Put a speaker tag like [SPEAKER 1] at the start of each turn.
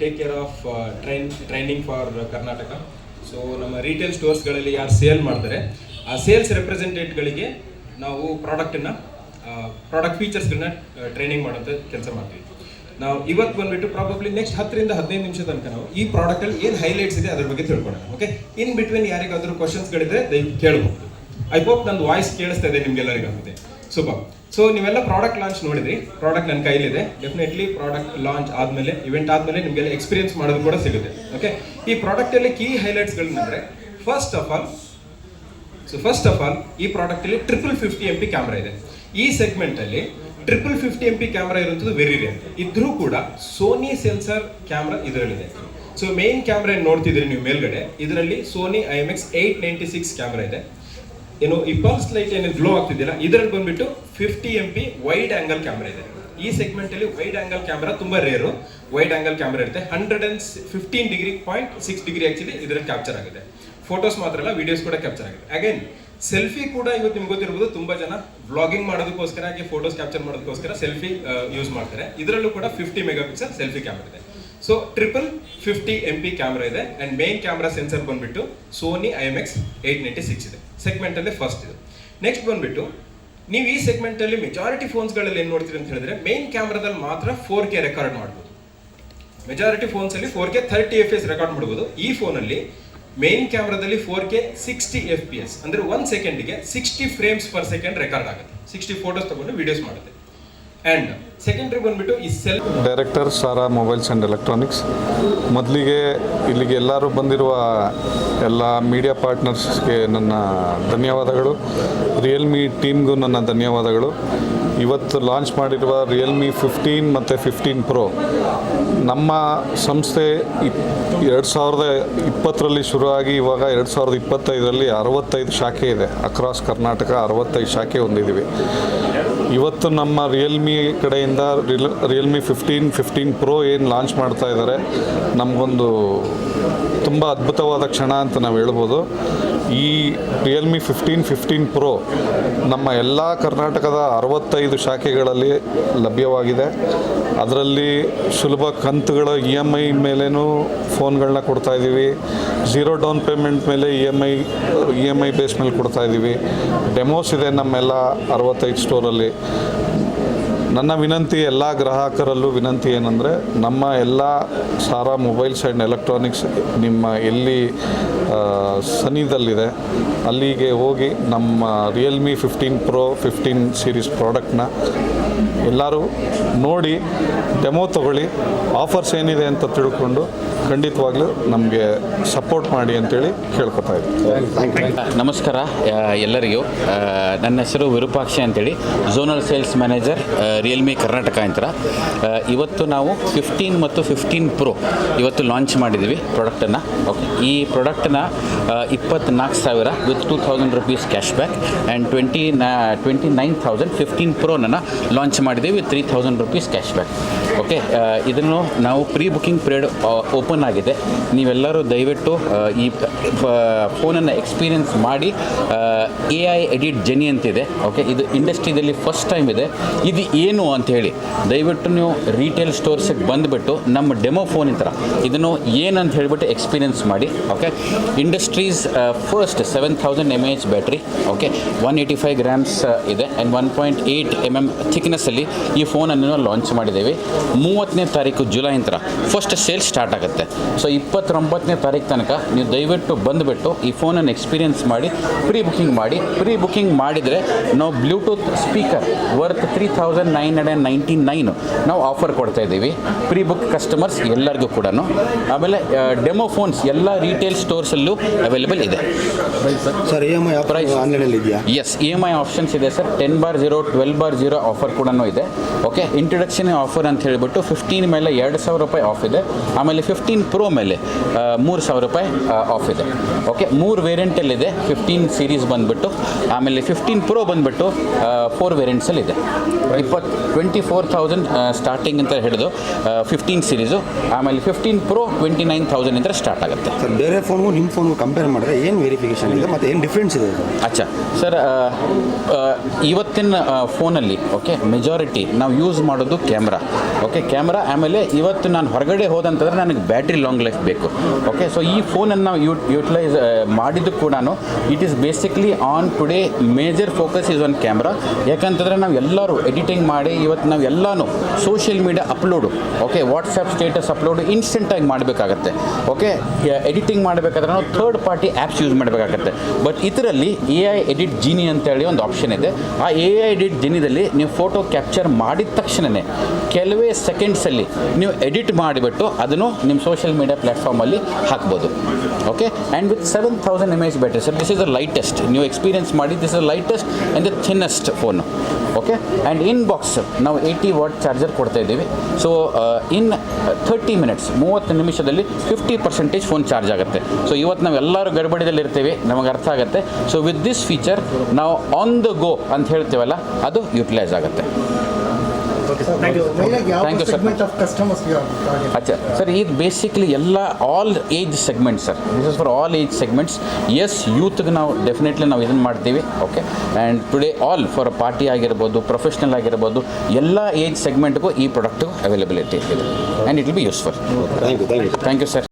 [SPEAKER 1] Take care of train training for Karnataka so ನಮ್ಮ retail ಸ್ಟೋರ್ಸ್ಗಳಲ್ಲಿ ಯಾರು ಸೇಲ್ ಮಾಡ್ತಾರೆ, ಆ ಸೇಲ್ಸ್ ರೆಪ್ರೆಸೆಂಟೇಟ್ಗಳಿಗೆ ನಾವು ಪ್ರಾಡಕ್ಟನ್ನು ಪ್ರಾಡಕ್ಟ್ ಫೀಚರ್ಸ್ಗಳನ್ನ ಟ್ರೈನಿಂಗ್ ಮಾಡೋಂಥ ಕೆಲಸ ಮಾಡ್ತೀವಿ. ನಾವು ಇವತ್ತು ಬಂದುಬಿಟ್ಟು ಪ್ರಾಬಬ್ಲಿ ನೆಕ್ಸ್ಟ್ ಹತ್ತರಿಂದ ಹದಿನೈದು ನಿಮಿಷ ತನಕ ನಾವು ಈ ಪ್ರಾಡಕ್ಟಲ್ಲಿ ಏನು ಹೈಲೈಟ್ಸ್ ಇದೆ ಅದ್ರ ಬಗ್ಗೆ ತಿಳ್ಕೊಳ್ಳೋಣ ಓಕೆ ಇನ್ ಬಿಟ್ವೀನ್ ಯಾರಿಗಾದರೂ ಕ್ವಶನ್ಸ್ಗಳಿದ್ರೆ ದಯವಿಟ್ಟು ಕೇಳಬಹುದು ಐ ಹೋಪ್ ನಂದು ವಾಯ್ಸ್ ಕೇಳಿಸ್ತಾ ಇದೆ ನಿಮ್ಗೆಲ್ಲರಿಗಾಗುತ್ತೆ. ಸೂಪರ್ ಸೊ ನೀವೆಲ್ಲ ಪ್ರಾಡಕ್ಟ್ ಲಾಂಚ್ ನೋಡಿದ್ರಿ. ಪ್ರಾಡಕ್ಟ್ ನನ್ನ ಕೈಲಿದೆ. ಡೆಫಿನೆಟ್ಲಿ ಪ್ರಾಡಕ್ಟ್ ಲಾಂಚ್ ಆದಮೇಲೆ ಇವೆಂಟ್ ಆದಮೇಲೆ ನಿಮಗೆಲ್ಲ ಎಕ್ಸ್ಪೀರಿಯನ್ಸ್ ಮಾಡೋದು ಕೂಡ ಸಿಗುತ್ತೆ. ಓಕೆ ಈ ಪ್ರಾಡಕ್ಟಲ್ಲಿ key ಹೈಲೈಟ್ಸ್ಗಳನ್ನಂದ್ರೆ first of all so first of all ಈ ಪ್ರಾಡಕ್ಟ್ ಅಲ್ಲಿ triple fifty M P camera ಇದೆ. ಈ ಸೆಗ್ಮೆಂಟ್ ಅಲ್ಲಿ triple fifty M P camera ಇರುವಂಥದ್ದು ವೆರಿ ರೇರ್ ಇದ್ರೂ ಕೂಡ ಸೋನಿ ಸೆನ್ಸರ್ ಕ್ಯಾಮ್ರಾ ಇದರಲ್ಲಿದೆ. ಸೊ ಮೇನ್ ಕ್ಯಾಮ್ರಾ ಏನು ನೋಡ್ತಿದ್ದೀರಿ ನೀವು ಮೇಲ್ಗಡೆ? ಇದರಲ್ಲಿ Sony I M X eight ninety six camera ಇದೆ. ಏನು ಈ ಪಲ್ಸ್ ಲೈಟ್ ಏನು ಗ್ಲೋ ಆಗ್ತಿದೆಯಲ್ಲ ಇದರಲ್ಲಿ ಬಂದ್ಬಿಟ್ಟು fifty M P wide angle camera ಇದೆ. ಈ ಸೆಗ್ಮೆಂಟ್ ಅಲ್ಲಿ ವೈಡ್ ಆ್ಯಂಗಲ್ ಕ್ಯಾಮ್ರಾ ತುಂಬಾ ರೇರು ವೈಡ್ ಆ್ಯಂಗಲ್ ಕ್ಯಾಮ್ರಾ ಇರುತ್ತೆ. Hundred and fifteen degree point six degree actually ಇದರಲ್ಲಿ ಕ್ಯಾಪ್ಚರ್ ಆಗಿದೆ. ಫೋಟೋಸ್ ಮಾತ್ರ ಅಲ್ಲ ವಿಡಿಯೋಸ್ ಕೂಡ ಕ್ಯಾಪ್ಚರ್ ಆಗಿದೆ. ಅಗೇನ್ ಸೆಲ್ಫಿ ಕೂಡ ಇವತ್ತು ನಿಮ್ಗೆ ಗೊತ್ತಿರ್ಬೋದು, ತುಂಬಾ ಜನ ವ್ಲಾಗಿಂಗ್ ಮಾಡೋದಕ್ಕೋಸ್ಕರ ಹಾಗೆ ಫೋಟೋಸ್ ಕ್ಯಾಪ್ಚರ್ ಮಾಡೋದಕ್ಕೋಸ್ಕರ ಸೆಲ್ಫಿ ಯೂಸ್ ಮಾಡ್ತಾರೆ. ಇದರಲ್ಲೂ ಕೂಡ fifty mega pixel selfie camera ಇದೆ. So triple fifty M P camera ಇದೆ ಅಂಡ್ ಮೇನ್ ಕ್ಯಾಮ್ರಾ ಸೆನ್ಸರ್ ಬಂದ್ಬಿಟ್ಟು Sony I M X eight ninety six ಇದೆ. ಸೆಗ್ಮೆಂಟ್ ಅಲ್ಲಿ ಫಸ್ಟ್ ಇದೆ. ನೆಕ್ಸ್ಟ್ ಬಂದ್ಬಿಟ್ಟು, ನೀವು ಈ ಸೆಗ್ಮೆಂಟ್ ಅಲ್ಲಿ ಮೆಜಾರಿಟಿ ಫೋನ್ಸ್ಗಳಲ್ಲಿ ಏನು ನೋಡ್ತೀರಿ ಅಂತ ಹೇಳಿದ್ರೆ ಮೇನ್ ಕ್ಯಾಮ್ರಾದಲ್ಲಿ ಮಾತ್ರ ಫೋರ್ ಕೆ ರೆಕಾರ್ಡ್ ಮಾಡ್ಬೋದು. ಮೆಜಾರಿಟಿ ಫೋನ್ಸ್ ಅಲ್ಲಿ four K thirty F S record ಮಾಡ್ಬೋದು. ಈ ಫೋನಲ್ಲಿ main ಕ್ಯಾಮ್ರಾದಲ್ಲಿ four K sixty F P S ಅಂದ್ರೆ one ಸೆಕೆಂಡ್ಗೆ sixty frames per second record ಆಗುತ್ತೆ. ಸಿಕ್ಸ್ಟಿ ಫೋಟೋಸ್ ತಗೊಂಡು ವಿಡಿಯೋಸ್ ಮಾಡುತ್ತೆ. ಅಂಡ್ ಸೆಕೆಂಡ್ರಿ ಬಂದ್ಬಿಟ್ಟು ಈ sale
[SPEAKER 2] director Sara mobiles and electronics ಮೊದಲಿಗೆ ಇಲ್ಲಿಗೆ ಎಲ್ಲರೂ ಬಂದಿರುವ ಎಲ್ಲ ಮೀಡಿಯಾ ಪಾರ್ಟ್ನರ್ಸ್ಗೆ ನನ್ನ ಧನ್ಯವಾದಗಳು. ರಿಯಲ್ಮಿ ಟೀಮ್ಗೂ ನನ್ನ ಧನ್ಯವಾದಗಳು. ಇವತ್ತು ಲಾಂಚ್ ಮಾಡಿರುವ ರಿಯಲ್ಮಿ ಫಿಫ್ಟೀನ್ ಮತ್ತು ಫಿಫ್ಟೀನ್ ಪ್ರೋ ನಮ್ಮ ಸಂಸ್ಥೆ ಎರಡು ಸಾವಿರದ ಇಪ್ಪತ್ತರಲ್ಲಿ ಶುರುವಾಗಿ ಇವಾಗ ಎರಡು ಸಾವಿರದ ಇಪ್ಪತ್ತೈದರಲ್ಲಿ ಅರವತ್ತೈದು ಶಾಖೆ ಇದೆ. ಅಕ್ರಾಸ್ ಕರ್ನಾಟಕ ಅರವತ್ತೈದು ಶಾಖೆ ಹೊಂದಿದ್ದೀವಿ. ಇವತ್ತು ನಮ್ಮ ರಿಯಲ್ಮಿ ಕಡೆಯಿಂದ real Realme fifteen fifteen pro ಏನು ಲಾಂಚ್ ಮಾಡ್ತಾ ಇದ್ದಾರೆ ನಮಗೊಂದು ತುಂಬ ಅದ್ಭುತವಾದ ಕ್ಷಣ ಅಂತ ನಾವು ಹೇಳ್ಬೋದು. ಈ ರಿಯಲ್ಮಿ ಫಿಫ್ಟೀನ್ ಫಿಫ್ಟೀನ್ ಪ್ರೋ ನಮ್ಮ ಎಲ್ಲ ಕರ್ನಾಟಕದ ಅರವತ್ತೈದು ಶಾಖೆಗಳಲ್ಲಿ ಲಭ್ಯವಾಗಿದೆ. ಅದರಲ್ಲಿ ಸುಲಭ ಕಂತುಗಳ ಇ ಎಂ ಐ ಮೇಲೇನೂ ಫೋನ್ಗಳನ್ನ ಕೊಡ್ತಾ ಇದ್ದೀವಿ. ಝೀರೋ ಡೌನ್ ಪೇಮೆಂಟ್ ಮೇಲೆ E M I E M I base ಮೇಲೆ ಕೊಡ್ತಾ ಇದ್ದೀವಿ. ಡೆಮೋಸ್ ಇದೆ ನಮ್ಮೆಲ್ಲ ಅರವತ್ತೈದು ಸ್ಟೋರಲ್ಲಿ ನನ್ನ ವಿನಂತಿ ಎಲ್ಲ ಗ್ರಾಹಕರಲ್ಲೂ ವಿನಂತಿ ಏನಂದರೆ ನಮ್ಮ ಎಲ್ಲ ಸಾರಾ ಮೊಬೈಲ್ಸ್ ಆ್ಯಂಡ್ ಎಲೆಕ್ಟ್ರಾನಿಕ್ಸ್ ನಿಮ್ಮ ಎಲ್ಲಿ ಸನಿದಲ್ಲಿದೆ ಅಲ್ಲಿಗೆ ಹೋಗಿ ನಮ್ಮ Realme fifteen pro fifteen series ಪ್ರಾಡಕ್ಟ್ನ ಎಲ್ಲರೂ ನೋಡಿ ಡೆಮೋ ತಗೊಳ್ಳಿ ಆಫರ್ಸ್ ಏನಿದೆ ಅಂತ ತಿಳ್ಕೊಂಡು ಖಂಡಿತವಾಗ್ಲೂ ನಮಗೆ ಸಪೋರ್ಟ್ ಮಾಡಿ ಅಂತೇಳಿ ಕೇಳ್ಕೊತಾ ಇದ್ದೀನಿ
[SPEAKER 3] ನಮಸ್ಕಾರ ಎಲ್ಲರಿಗೂ. ನನ್ನ ಹೆಸರು ವಿರೂಪಾಕ್ಷಿ ಅಂತೇಳಿ zonal sales manager Realme Karnataka ಅಂತ. ಇವತ್ತು ನಾವು ಫಿಫ್ಟೀನ್ ಮತ್ತು ಫಿಫ್ಟೀನ್ ಪ್ರೊ ಇವತ್ತು ಲಾಂಚ್ ಮಾಡಿದ್ದೀವಿ ಪ್ರಾಡಕ್ಟನ್ನು ಓಕೆ ಈ ಪ್ರಾಡಕ್ಟನ್ನ ಇಪ್ಪತ್ನಾಲ್ಕು ಸಾವಿರ with two thousand rupees cash back and twenty ನಾ ಟ್ವೆಂಟಿ ನೈನ್ ಥೌಸಂಡ್ ಫಿಫ್ಟೀನ್ ಪ್ರೋನನ್ನು ಲಾಂಚ್ ಮಾಡಿದ್ದೀವಿ with three thousand rupees cash back okay ಇದನ್ನು ನಾವು ಪ್ರೀ ಬುಕಿಂಗ್ ಪಿರಿಯಡ್ ಓಪನ್ ಆಗಿದೆ. ನೀವೆಲ್ಲರೂ ದಯವಿಟ್ಟು ಈ ಫೋನನ್ನು ಎಕ್ಸ್ಪೀರಿಯನ್ಸ್ ಮಾಡಿ ಎ ಐ ಎಡಿಟ್ ಜೆನಿ ಅಂತಿದೆ. ಓಕೆ ಇದು ಇಂಡಸ್ಟ್ರಿದಲ್ಲಿ ಫಸ್ಟ್ ಟೈಮ್ ಇದೆ. ಇದು ಏನು ಅಂತ ಹೇಳಿ, ದಯವಿಟ್ಟು ನೀವು ರೀಟೇಲ್ ಸ್ಟೋರ್ಸಿಗೆ ಬಂದುಬಿಟ್ಟು ನಮ್ಮ ಡೆಮೋ ಫೋನ್ ಥರ ಇದನ್ನು ಏನಂತ ಹೇಳಿಬಿಟ್ಟು ಎಕ್ಸ್ಪೀರಿಯನ್ಸ್ ಮಾಡಿ. Okay industry's first seven thousand M H battery okay one eighty five grams ಇದೆ. And one point eight M M ಥಿಕ್ನೆಸ್ಸಲ್ಲಿ ಈ ಫೋನನ್ನು ಲಾಂಚ್ ಮಾಡಿದ್ದೇವೆ. ಮೂವತ್ತನೇ ತಾರೀಕು ಜುಲೈ ನಂತರ ಫಸ್ಟ್ ಸೇಲ್ ಸ್ಟಾರ್ಟ್ ಆಗುತ್ತೆ. ಸೊ ಇಪ್ಪತ್ತೊಂಬತ್ತನೇ ತಾರೀಕು ತನಕ ನೀವು ದಯವಿಟ್ಟು ಬಂದುಬಿಟ್ಟು ಈ ಫೋನನ್ನು ಎಕ್ಸ್ಪೀರಿಯನ್ಸ್ ಮಾಡಿ ಪ್ರೀ ಬುಕಿಂಗ್ ಮಾಡಿ. ಪ್ರೀ ಬುಕ್ಕಿಂಗ್ ಮಾಡಿದರೆ ನಾವು Bluetooth speaker worth three thousand nine hundred ninety nine ನಾವು ಆಫರ್ ಕೊಡ್ತಾ ಇದ್ದೀವಿ. ಪ್ರೀ ಬುಕ್ ಕಸ್ಟಮರ್ಸ್ ಎಲ್ಲರಿಗೂ ಕೂಡ ಆಮೇಲೆ ಡೆಮೋ ಫೋನ್ಸ್ ಎಲ್ಲ ರೀಟೇಲ್ ಸ್ಟೋರ್ಸಲ್ಲೂ ಅವೈಲೇಬಲ್ ಇದೆ.
[SPEAKER 4] Sir E M I
[SPEAKER 3] yes E M I options ಇದೆ sir. Ten bar zero twelve bar zero offer ಕೂಡ ಇದೆ. ಓಕೆ ಇಂಟ್ರಡಕ್ಷನ್ ಆಫರ್ ಅಂತ ಹೇಳಿಬಿಟ್ಟು ಫಿಫ್ಟೀನ್ ಮೇಲೆ ಎರಡು ಸಾವಿರ ರೂಪಾಯಿ ಆಫ್ ಇದೆ. ಆಮೇಲೆ ಫಿಫ್ಟೀನ್ ಪ್ರೋ ಮೇಲೆ ಮೂರು ಸಾವಿರ ರೂಪಾಯಿ ಆಫ್ ಇದೆ. ಓಕೆ ಮೂರು ವೇರಿಯಂಟಲ್ಲಿದೆ ಫಿಫ್ಟೀನ್ ಸೀರೀಸ್ ಬಂದುಬಿಟ್ಟು ಆಮೇಲೆ ಫಿಫ್ಟೀನ್ ಪ್ರೋ ಬಂದುಬಿಟ್ಟು ಫೋರ್ ವೇರಿಯಂಟ್ಸಲ್ಲಿ ಇದೆ ಇಪ್ಪತ್ತು ಟ್ವೆಂಟಿ ಫೋರ್ ತೌಸಂಡ್ ಸ್ಟಾರ್ಟಿಂಗ್ ಅಂತ ಹಿಡಿದು ಫಿಫ್ಟೀನ್ ಸೀರೀಸು ಆಮೇಲೆ ಫಿಫ್ಟೀನ್ ಪ್ರೋ ಟ್ವೆಂಟಿ ನೈನ್ ತೌಸಂಡಿಂದ ಸ್ಟಾರ್ಟ್ ಆಗುತ್ತೆ.
[SPEAKER 4] ಸರ್ ಬೇರೆ ಫೋನ್ಗೂ ನಿಮ್ಮ ಫೋನ್ಗೂ ಕಂಪೇರ್ ಮಾಡಿದ್ರೆ ಏನು ವೆರಿಫಿಕೇಶನ್ ಇದೆ ಮತ್ತು ಏನು ಡಿಫ್ರೆನ್ಸ್ ಇದೆ? ಇದು
[SPEAKER 3] ಅಚ್ಚಾ. ಸರ್ ಇವತ್ತಿನ ಫೋನಲ್ಲಿ ಓಕೆ ಮೆಜಾರಿಟಿ ನಾವು ಯೂಸ್ ಮಾಡೋದು ಕ್ಯಾಮ್ರಾ ಓಕೆ ಕ್ಯಾಮ್ರಾ ಆಮೇಲೆ ಇವತ್ತು ನಾನು ಹೊರಗಡೆ ಹೋದಂತಂದ್ರೆ ನನಗೆ ಬ್ಯಾಟ್ರಿ ಲಾಂಗ್ ಲೈಫ್ ಬೇಕು. ಓಕೆ ಸೊ ಈ ಫೋನನ್ನು ನಾವು ಯೂ ಯೂಟಿಲೈಸ್ ಮಾಡಿದ್ದು ಕೂಡ it is basically on today major focus is on camera ಯಾಕಂತಂದರೆ ನಾವು ಎಲ್ಲರೂ ಎಡಿಟಿಂಗ್ ಮಾಡಿ ಇವತ್ತು ನಾವು ಎಲ್ಲಾನು social media upload okay WhatsApp status upload ಇನ್ಸ್ಟೆಂಟಾಗಿ ಮಾಡಬೇಕಾಗತ್ತೆ. ಓಕೆ ಎಡಿಟಿಂಗ್ ಮಾಡಬೇಕಾದ್ರೆ ನಾವು ಥರ್ಡ್ ಪಾರ್ಟಿ ಆ್ಯಪ್ಸ್ ಯೂಸ್ ಮಾಡಬೇಕಾಗತ್ತೆ. ಬಟ್ ಇದರಲ್ಲಿ ಎ ಐ ಎಡಿಟ್ ಜೀನಿ ಅಂತೇಳಿ ಒಂದು ಆಪ್ಷನ್ ಇದೆ. ಆ ಎ ಐ ಎಡಿಟ್ ಜೀನಿದಲ್ಲಿ ನೀವು ಫೋಟೋ ಕ್ಯಾಪ್ಚರ್ ಮಾಡಿದ ತಕ್ಷಣವೇ ಕೆಲವೇ ಸೆಕೆಂಡ್ಸಲ್ಲಿ ನೀವು ಎಡಿಟ್ ಮಾಡಿಬಿಟ್ಟು ಅದನ್ನು ನಿಮ್ಮ ಸೋಷಿಯಲ್ ಮೀಡಿಯಾ ಪ್ಲ್ಯಾಟ್ಫಾರ್ಮಲ್ಲಿ ಹಾಕ್ಬೋದು. Okay and with seven thousand M H battery sir this is the lightest ನೀವು ಎಕ್ಸ್ಪೀರಿಯನ್ಸ್ ಮಾಡಿ this is lightest and the thinnest phone okay and in box ನಾವು ಏಯ್ಟಿ ವಾಟ್ ಚಾರ್ಜರ್ ಕೊಡ್ತಾ ಇದ್ದೀವಿ. ಸೊ ಇನ್ ಥರ್ಟಿ ಮಿನಿಟ್ಸ್ ಮೂವತ್ತು ನಿಮಿಷದಲ್ಲಿ fifty percentage phone charge ಆಗುತ್ತೆ. So ಇವತ್ತು ನಾವು ಎಲ್ಲರೂ ಗಡ್ಬಡಿದಲ್ಲಿ ಇರ್ತೀವಿ, ನಮಗೆ ಅರ್ಥ ಆಗುತ್ತೆ. ಸೊ ವಿತ್ ದಿಸ್ ಫೀಚರ್ ನಾವು ಆನ್ ದ ಗೋ ಅಂತ ಹೇಳ್ತೇವಲ್ಲ, ಅದು ಯುಟಿಲೈಸ್ ಆಗುತ್ತೆ.
[SPEAKER 5] ಯು
[SPEAKER 3] ಅಚ್ಚಾ ಸರ್ ಇದು ಬೇಸಿಕ್ಲಿ ಎಲ್ಲ all age segment sir this is for all age segments yes ಯೂತ್ಗೆ ನಾವು ಡೆಫಿನೆಟ್ಲಿ ನಾವು ಇದನ್ನು ಮಾಡ್ತೀವಿ okay and today all for party ಆಗಿರ್ಬೋದು ಪ್ರೊಫೆಷ್ನಲ್ ಆಗಿರ್ಬೋದು ಎಲ್ಲ ಏಜ್ ಸೆಗ್ಮೆಂಟ್ಗೂ ಈ ಪ್ರಾಡಕ್ಟು ಅವೈಲಬಿಲಿಟಿ ಇದೆ. And it will be useful
[SPEAKER 4] thank you thank you
[SPEAKER 3] thank you sir